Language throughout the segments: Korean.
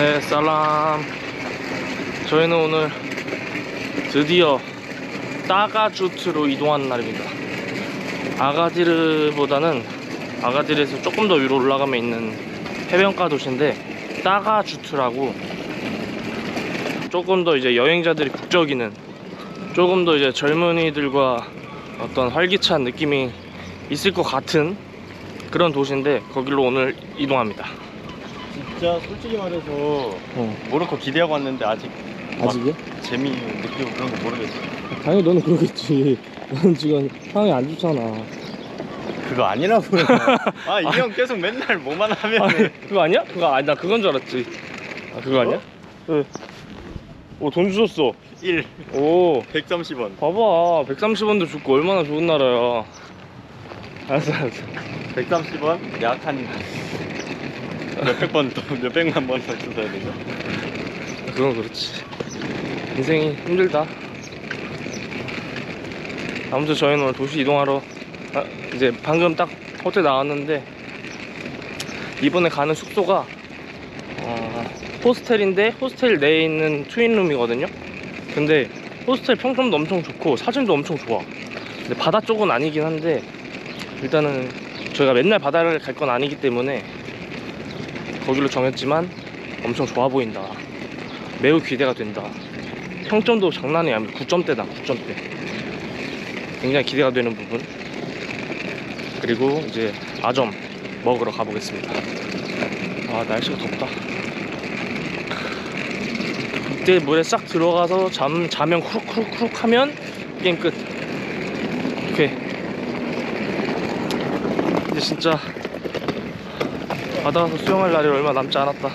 네, 살람. 저희는 오늘 드디어 따가주트로 이동하는 날입니다. 아가디르보다는 아가디르에서 조금 더 위로 올라가면 있는 해변가 도시인데 따가주트라고 조금 더 이제 여행자들이 북적이는 조금 더 이제 젊은이들과 어떤 활기찬 느낌이 있을 것 같은 그런 도시인데 거기로 오늘 이동합니다. 진짜 솔직히 말해서 어. 모로코 기대하고 왔는데 아직 아직이야? 재미 느끼고 그런 거 모르겠어. 당연히 너는 그러겠지. 너는 지금 상황이 안 좋잖아. 그거 아니라고요. 아이 형 계속 맨날 뭐만 하면 아니, 그거 아니야? 그거 아니 나 그건 줄 알았지. 아 그거 아니야? 응. 오돈 주셨어. 1 오 130원. 봐봐 130원도 주고 얼마나 좋은 나라야. 알았어 알았어. 130원 약 한 몇백 번 더, 몇백만 번더 써야 되죠. 그건 그렇지. 인생이 힘들다. 아무튼 저희는 오늘 도시 이동하러 아, 이제 방금 딱 호텔 나왔는데 이번에 가는 숙소가 어, 호스텔인데 호스텔 내에 있는 트윈룸이거든요. 근데 호스텔 평점도 엄청 좋고 사진도 엄청 좋아. 근데 바다 쪽은 아니긴 한데 일단은 저희가 맨날 바다를 갈 건 아니기 때문에 거기로 정했지만 엄청 좋아 보인다. 매우 기대가 된다. 평점도 장난이 아니고 9점대다, 9점대. 굉장히 기대가 되는 부분. 그리고 이제 아점 먹으러 가보겠습니다. 아, 날씨가 덥다. 그때 물에 싹 들어가서 잠, 자면 쿠룩쿠룩쿠룩 하면 게임 끝. 오케이. 이제 진짜 바다 가서 수영할 날이 얼마 남지 않았다.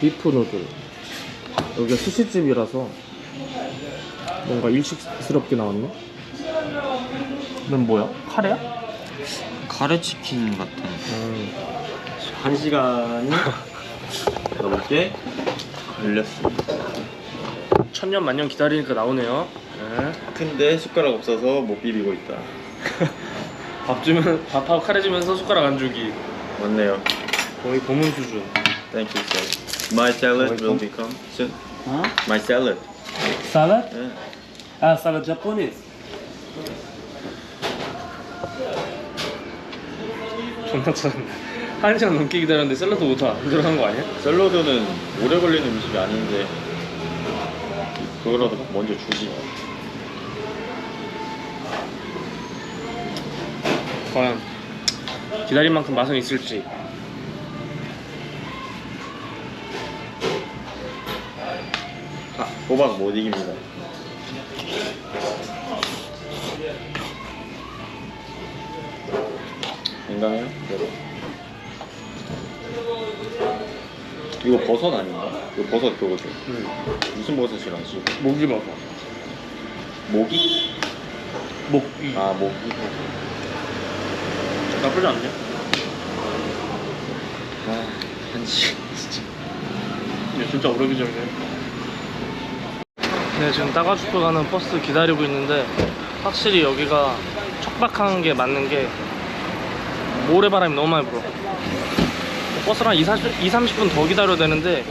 비프 누들 여기가 스시집이라서 뭔가 일식스럽게 나왔네 넌 뭐야? 카레야? 카레 치킨 같은. 음. 한 시간이 넘게 걸렸습니다. 천년 만년 기다리니까 나오네요 네. 근데 숟가락 없어서 못 비비고 있다. 밥 주면 밥하고 카레 주면서 숟가락 안 주기 맞네요. 거의 고문 수준 Thank you, sir. My salad will become soon. 어? My salad. 살라? Yeah. 아. 존나 짜증나 한 시간 넘게 기다렸는데 샐러드 못하 들어간 거 아니야? 샐러드는 오래 걸리는 음식이 아닌데 그거라도 먼저 주지. 과연 기다린 만큼 맛은 있을지 아, 호박 못 이깁니다. 여러 이거 버섯 아닌가? 이거 버섯 그거죠? 응 무슨 버섯이라지? 목이 봐봐 모기? 목이 아 모기 나쁘지 않네 아 한시 진짜. 이게 진짜 오래 기다리네 네 지금 따가죽도 가는 버스 기다리고 있는데 확실히 여기가 척박한 게 맞는 게 모래바람이 너무 많이 불어. 버스를 한 2, 40, 2 30분 더 기다려야 되는데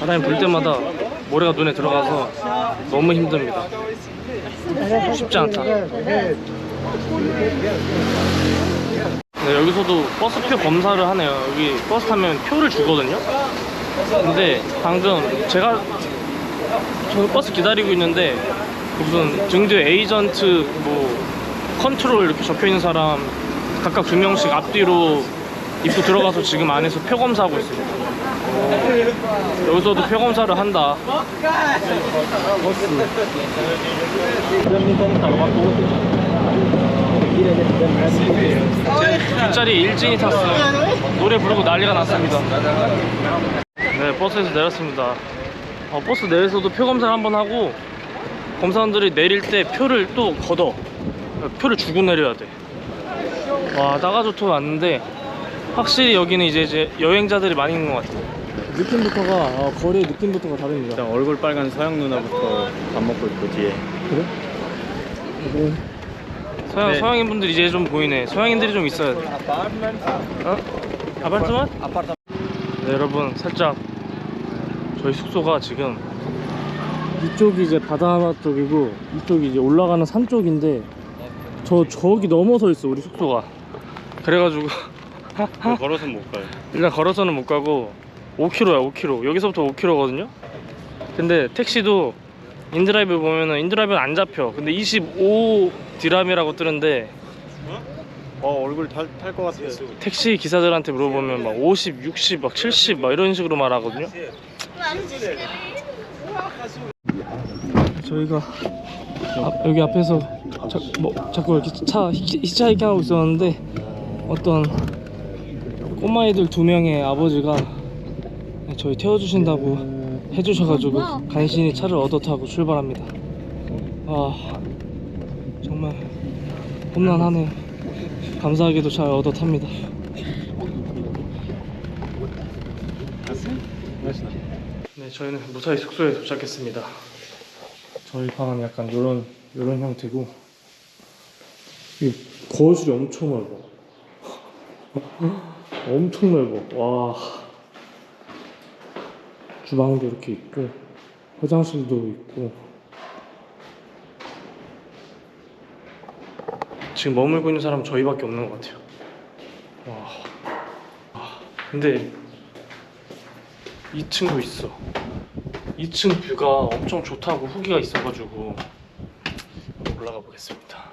바람이 불 때마다 모래가 눈에 들어가서 너무 힘듭니다. 쉽지 않다 네, 여기서도 버스표 검사를 하네요 여기 버스 타면 표를 주거든요 근데 방금 제가 저 버스 기다리고 있는데 무슨 등뒤에 에이전트 뭐 컨트롤 이렇게 적혀 있는 사람 각각 두 명씩 앞뒤로 입구 들어가서 지금 안에서 표 검사하고 있습니다. 여기서도 표 검사를 한다. 제 뒷자리에 일진이 탔어요. 노래 부르고 난리가 났습니다. 네, 버스에서 내렸습니다. 어, 버스 내에서도 표 검사를 한번 하고 검사원들이 내릴 때 표를 또 걷어. 표를 주고 내려야 돼. 와, 따가좋토 왔는데 확실히 여기는 이제, 이제 여행자들이 많이 있는 것 같아요. 느낌부터가, 아, 거리의 느낌부터가 다릅니다. 일단 얼굴 빨간 서양 누나부터 밥 먹고 있고 뒤에 그래? 그래. 서양 네. 서양인 분들 이제 좀 보이네. 서양인들이 좀 있어야 돼. 어? 아파트만? 아파트. 네, 여러분 살짝 저희 숙소가 지금 이쪽이 이제 바다 쪽이고 이쪽이 이제 올라가는 산 쪽인데 저 저기 넘어서 있어 우리 숙소. 숙소가 그래가지고 걸어서 못 가요. 일단 걸어서는 못 가고 5km야 5km 여기서부터 5km거든요 근데 택시도 인드라이브 보면은 인드라이브는 안 잡혀 근데 25 디람이라고 뜨는데 어 얼굴 탈탈것 같아. 택시 기사들한테 물어보면 막 50, 60, 막 70 막 이런 식으로 말하거든요 저희가 앞- 여기 앞에서 자, 뭐, 자꾸 이렇게 차 히- 히치하이킹 하고 있었는데 어떤 꼬마애들 두 명의 아버지가 저희 태워주신다고 해주셔가지고 간신히 차를 얻어 타고 출발합니다. 아 정말 험난하네요. 감사하게도 잘 얻어 탑니다. 네, 저희는 무사히 숙소에 도착했습니다. 저희 방은 약간 요런 요런 형태고 이 거실이 엄청 넓어. 엄청 넓어. 와. 주방도 이렇게 있고 화장실도 있고 지금 머물고 있는 사람 은 저희밖에 없는 것 같아요. 와. 아, 근데 2층도 있어. 2층 뷰가 엄청 좋다고 후기가 있어가지고 올라가 보겠습니다.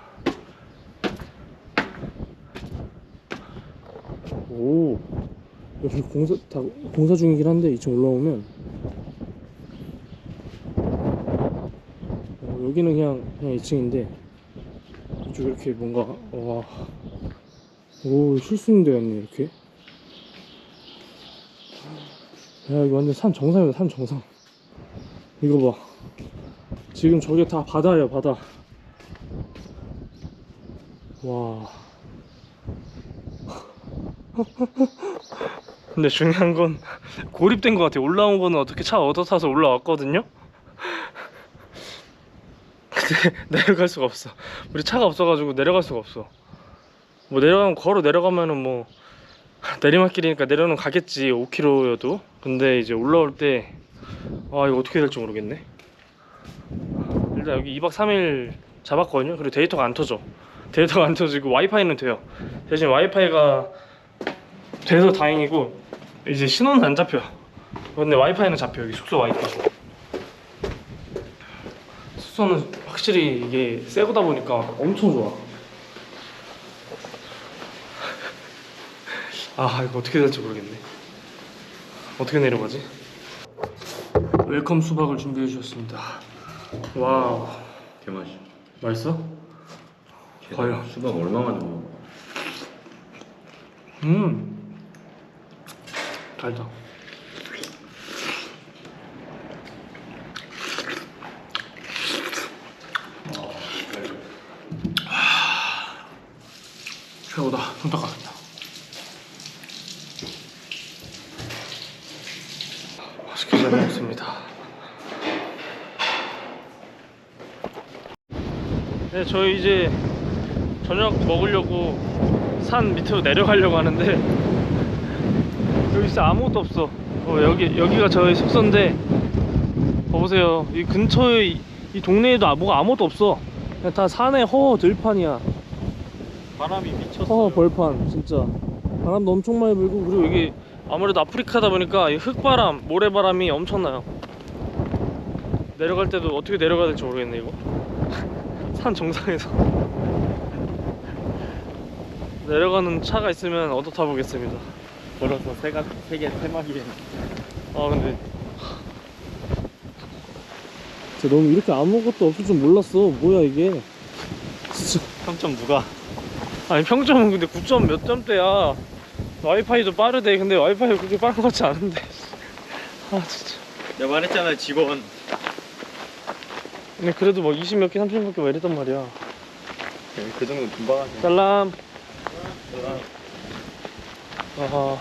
오 여기 공사 다 공사 중이긴 한데 2층 올라오면 여기는 그냥 그냥 2층인데 이쪽 이렇게 뭔가 와오쉴 수 있는 데가 있네 이렇게? 야 이거 완전 산 정상이다 산 정상. 이거 봐. 지금 저게 다 바다야 바다. 와. 근데 중요한 건 고립된 것 같아요. 올라온 거는 어떻게 차 얻어 타서 올라왔거든요 내려갈 수가 없어. 우리 차가 없어가지고 내려갈 수가 없어. 뭐 내려가면 걸어 내려가면은 뭐 내리막길이니까 내려는 가겠지 5km여도. 근데 이제 올라올 때 아 이거 어떻게 될지 모르겠네. 일단 여기 2박 3일 잡았거든요. 그리고 데이터가 안 터져. 데이터가 안 터지고 와이파이는 돼요. 대신 와이파이가 돼서 다행이고 이제 신호는 안 잡혀. 근데 와이파이는 잡혀. 여기 숙소 와이파이. 숙소는 확실히 이게 새 거다 보니까 엄청 좋아 아 이거 어떻게 될지 모르겠네 어떻게 내려가지? 웰컴 수박을 준비해 주셨습니다 와우 개맛이. 맛있어? 과연 수박 얼마나 먹어? 음 달다 최고다 손 닦아야겠다 맛있게 잘 먹었습니다 네 저희 이제 저녁 먹으려고 산 밑으로 내려가려고 하는데 여기 진짜 아무것도 없어. 어, 여기 여기가 저희 숙소인데 봐보세요. 이 근처에 이, 이 동네에도 아- 뭐가 아무것도 없어. 그냥 다 산에 허 들판이야. 바람이 미쳤어. 허 벌판 진짜. 바람도 엄청 많이 불고 그리고 여기 아무래도 아프리카다 보니까 이 흙바람, 모래바람이 엄청나요. 내려갈 때도 어떻게 내려가야 될지 모르겠네 이거. 산 정상에서 내려가는 차가 있으면 얻어 타보겠습니다. 걸어서 세가 세개 세마리에. 아 근데 진짜 너무 이렇게 아무것도 없을 줄 몰랐어 뭐야 이게 진짜 평점 누가? 아니 평점은 근데 9점 몇 점대야? 와이파이도 빠르대. 근데 와이파이가 그렇게 빠른 것 같지 않은데. 아 진짜. 내가 말했잖아 직원. 근데 그래도 뭐 20 몇 개 30 몇 개 막 이랬단 말이야. 그 정도 금방 하지. 살람. 아하.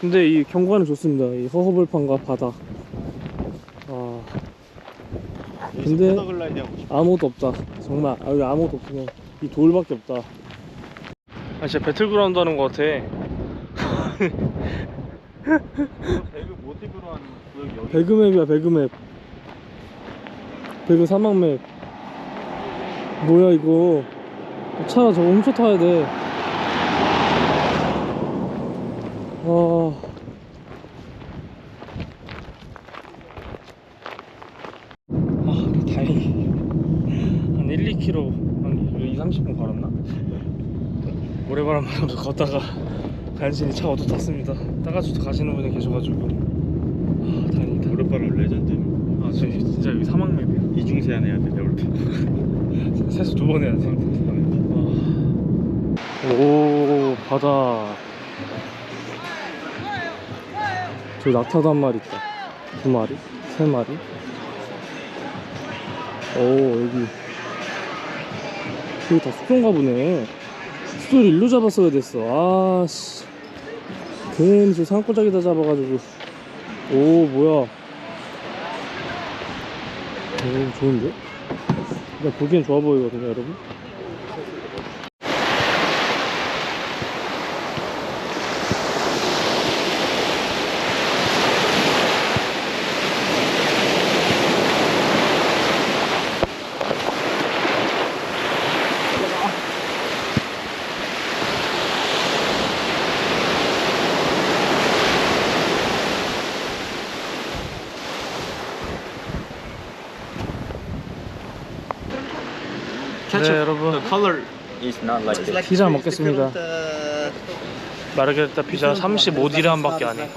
근데 이 경관은 좋습니다. 이 허허벌판과 바다. 아. 근데-. 아무것도 없다. 정말. 아, 여기 아무것도 없으면 이 돌밖에 없다. 아 진짜 배틀그라운드 하는 것 같아 배그 모티브로 하는 구역이 여기 배그맵이야 배그맵. 배그 사막맵. 뭐야 이거? 차 저거 훔쳐 타야 돼. 와. 아, 다행히 한 1, 2km, 한 2, 30분 걸었나? 모래바람 맞으면서 걷다가 간신히 차 얻어 탔습니다. 따가지고 가시는 분이 계셔가지고 아, 다행이다. 무릎바람 레전드 아, 저 진짜 여기 사막맵이야. 이중세안 해야 돼 내가 볼때 세수 두 번 해야 돼. 아. 오, 바다. 저기 낙타도 한 마리 있다. 두 마리? 세 마리? 오, 여기. 여기 다 숙소인가 보네. 숙소를 일로 잡았어야 됐어. 아씨. 괜히 저 산골짜기다 잡아가지고. 오, 뭐야. 오, 좋은데? 그냥 보기엔 좋아 보이거든요, 여러분. 네, 여러분. The color is not like this 피자 먹겠습니다. 마르게리타 피자 35디람밖에 안 해.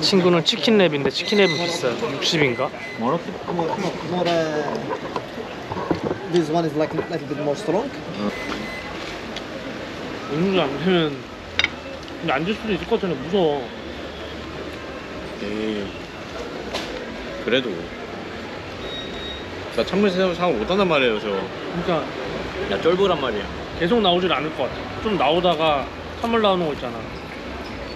친구는 치킨랩인데 치킨랩은 비싸요. 60인가? 뭐라고? More, more, more uh, this one is like a little bit more strong. 음주 안 되면 근데 앉을 수도 있을 것 같아. 무서워. 에이 그래도 나 찬물 샤워 못한단 말이에요 저 그러니까 야 쫄보란 말이야 계속 나오질 않을 것 같아. 좀 나오다가 찬물 나오는 거 있잖아.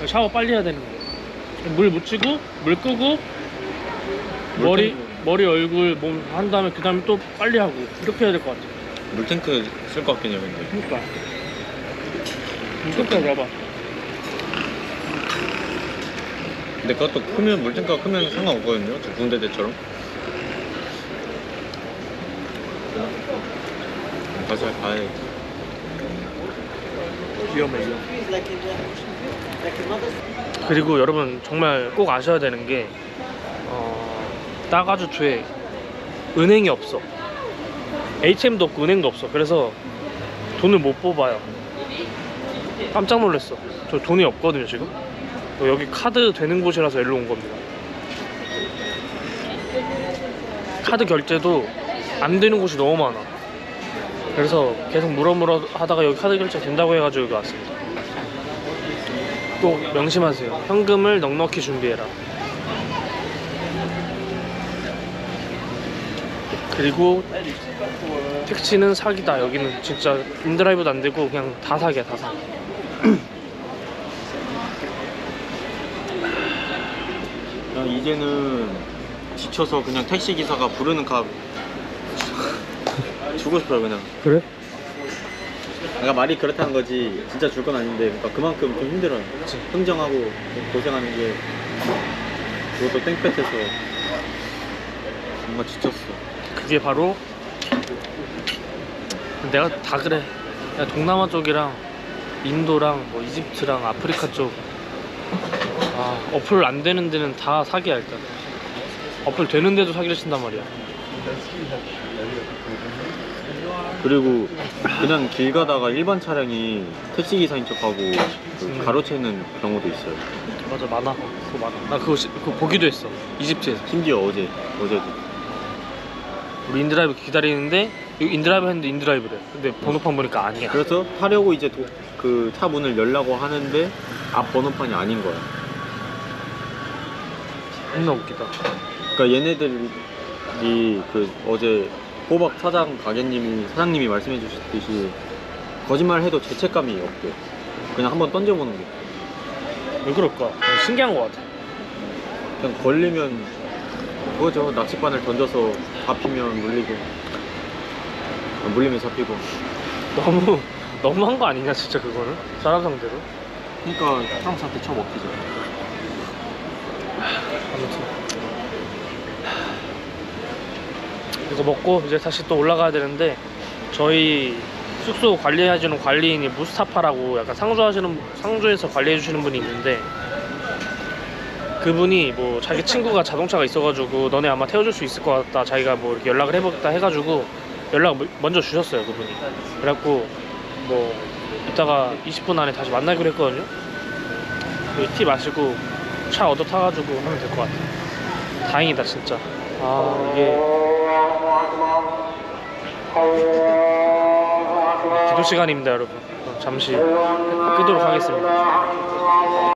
샤워 빨리 해야 되는 거. 물 묻히고 물 끄고 머리. 머리 얼굴 몸 한 다음에 그 다음에 또 빨리 하고 이렇게 해야 될 것 같아. 물탱크 쓸 것 같긴 해요 근데 그러니까 이렇게 잡아. 근데 그것도 크면 물탱크가 크면 상관없거든요 저 군대 때처럼 가서 가야겠다 위험해 위험. 그리고 여러분 정말 꼭 아셔야 되는 게 어, 따가주초에 은행이 없어. ATM도 없고 은행도 없어. 그래서 돈을 못 뽑아요. 깜짝 놀랐어. 저 돈이 없거든요 지금. 여기 카드 되는 곳이라서 일로 온 겁니다. 카드 결제도 안 되는 곳이 너무 많아. 그래서 계속 물어물어 하다가 여기 카드 결제 된다고 해가지고 여기 왔습니다. 꼭 명심하세요. 현금을 넉넉히 준비해라. 그리고 택시는 사기다. 여기는 진짜 인드라이브도 안 되고 그냥 다 사기야, 다 사기. 이제는 지쳐서 그냥 택시 기사가 부르는 값 주고 싶어요 그냥 그래? 그러니까 말이 그렇다는 거지 진짜 줄 건 아닌데 그러니까 그만큼 좀 힘들어요 그치. 흥정하고 고생하는 게 그것도 땡볕에서 정말 지쳤어 그게 바로 내가 다 그래. 야, 동남아 쪽이랑 인도랑 뭐 이집트랑 아프리카 쪽 아, 어플 안 되는 데는 다 사기야 일단. 어플 되는 데도 사기를 친단 말이야. 그리고 그냥 길 가다가 일반 차량이 택시 기사인 척하고 그 음. 가로채는 경우도 있어요 맞아 많아. 그거 많아. 나 그거, 시- 그거 보기도 했어. 이집트에서. 심지어 어제 어제도 우리 인드라이브 기다리는데 인드라이브 했는데 인드라이브래. 근데 번호판 보니까 아니야. 그래서 타려고 이제 그 차 문을 열라고 하는데 앞 번호판이 아닌 거야 겁나 웃기다. 그러니까 얘네들이 그 어제 호박 사장 가게님이 사장님이 말씀해 주셨듯이 거짓말 해도 죄책감이 없대. 그냥 한번 던져보는 게. 왜 그럴까? 신기한 것 같아. 그냥 걸리면 그거죠. 낚싯바늘 던져서 잡히면 물리고. 물리면 잡히고 너무 너무한 거 아니냐 진짜 그거는 사람 상대로 그러니까 프랑스한테 쳐먹히죠 아무튼 이거 먹고 이제 다시 또 올라가야 되는데 저희 숙소 관리해주는 관리인이 무스타파라고 약간 상주하시는 상주에서 관리해주시는 분이 있는데 그분이 뭐 자기 친구가 자동차가 있어가지고 너네 아마 태워줄 수 있을 것 같다 자기가 뭐 이렇게 연락을 해보겠다 해가지고 연락 먼저 주셨어요 그분이. 그래갖고 뭐 이따가 20분 안에 다시 만나기로 했거든요. 여기 티 마시고 차 얻어 타가지고 하면 될 것 같아. 다행이다 진짜. 아 이게 기도 시간입니다 여러분. 잠시 끄도록 하겠습니다